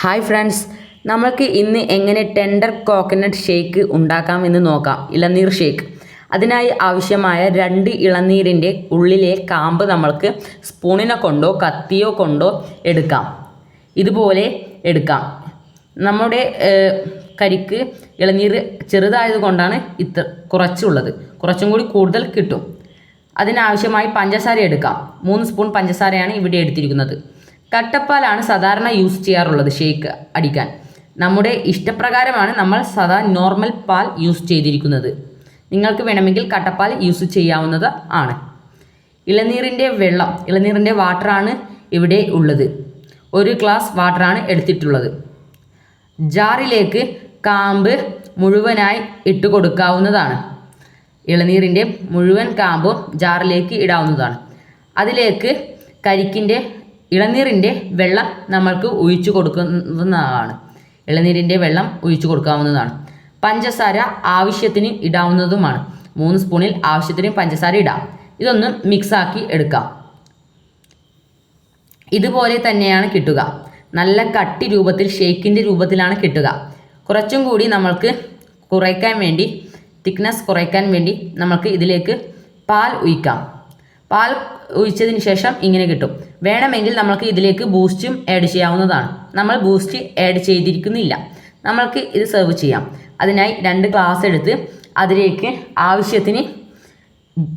Hi friends നമ്മൾക്ക് ഇന്ന് എങ്ങനെ ടെൻഡർ കോക്കനട്ട് ഷേക്ക് ഉണ്ടാക്കാം എന്ന് നോക്കാം. ഇളനീർ ഷേക്ക് അതിനായി ആവശ്യമായ രണ്ട് ഇളനീരിന്റെ ഉള്ളിലെ കാമ്പ് നമ്മൾക്ക് സ്പൂണിനെ കൊണ്ടോ കത്തിയോ കൊണ്ടോ എടുക്കാം. ഇതുപോലെ എടുക്കാം. നമ്മുടെ കരിക്ക് ഇളനീർ ചെറുതായത് കൊണ്ടാണ് ഇത്ര കുറച്ചുള്ളത്. കുറച്ചും കൂടി കൂടുതൽ കിട്ടും. അതിനാവശ്യമായി പഞ്ചസാര എടുക്കാം. മൂന്ന് സ്പൂൺ പഞ്ചസാരയാണ് ഇവിടെ എടുത്തിരിക്കുന്നത്. കട്ടപ്പാലാണ് സാധാരണ യൂസ് ചെയ്യാറുള്ളത് ഷേക്ക് അടിക്കാൻ. നമ്മുടെ ഇഷ്ടപ്രകാരമാണ് നമ്മൾ സദാ നോർമൽ പാൽ യൂസ് ചെയ്തിരിക്കുന്നത്. നിങ്ങൾക്ക് വേണമെങ്കിൽ കട്ടപ്പാൽ യൂസ് ചെയ്യാവുന്നത് ആണ്. ഇളനീറിന്റെ വെള്ളം ഇളനീറിന്റെ വാട്ടറാണ് ഇവിടെ ഉള്ളത്. ഒരു ഗ്ലാസ് വാട്ടറാണ് എടുത്തിട്ടുള്ളത്. ജാറിലേക്ക് കാമ്പ് മുഴുവനായി ഇട്ട് കൊടുക്കാവുന്നതാണ്. ഇളനീരിന്റെ മുഴുവൻ കാമ്പും ജാറിലേക്ക് ഇടാവുന്നതാണ്. അതിലേക്ക് കരിക്കിന്റെ ഇളനീരിന്റെ വെള്ളം നമ്മൾക്ക് ഒഴിച്ചു കൊടുക്കുന്നതാണ്. ഇളനീരിന്റെ വെള്ളം ഒഴിച്ചു കൊടുക്കാവുന്നതാണ്. പഞ്ചസാര ആവശ്യത്തിന് ഇടാവുന്നതുമാണ്. മൂന്ന് സ്പൂണിൽ ആവശ്യത്തിന് പഞ്ചസാര ഇടാം. ഇതൊന്ന് മിക്സാക്കി എടുക്കാം. ഇതുപോലെ തന്നെയാണ് കിട്ടുക. നല്ല കട്ടി രൂപത്തിൽ ഷേക്കിന്റെ രൂപത്തിലാണ് കിട്ടുക. കുറച്ചും കൂടി നമ്മൾക്ക് കുറയ്ക്കാൻ വേണ്ടി തിക്നെസ് കുറയ്ക്കാൻ വേണ്ടി നമുക്ക് ഇതിലേക്ക് പാൽ ഒഴിക്കാം. പാൽ ഒഴിച്ചതിന് ശേഷം ഇങ്ങനെ കിട്ടും. വേണമെങ്കിൽ നമ്മൾക്ക് ഇതിലേക്ക് ബൂസ്റ്റും ആഡ് ചെയ്യാവുന്നതാണ്. നമ്മൾ ബൂസ്റ്റ് ആഡ് ചെയ്തിരിക്കുന്നില്ല. നമ്മൾക്ക് ഇത് സെർവ് ചെയ്യാം. അതിനായി രണ്ട് ഗ്ലാസ് എടുത്ത് അതിലേക്ക് ആവശ്യത്തിന്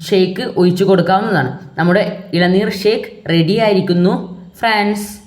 ഷേക്ക് ഒഴിച്ചു കൊടുക്കാവുന്നതാണ്. നമ്മുടെ ഇളനീർ ഷേക്ക് റെഡി ആയിരിക്കുന്നു ഫ്രണ്ട്സ്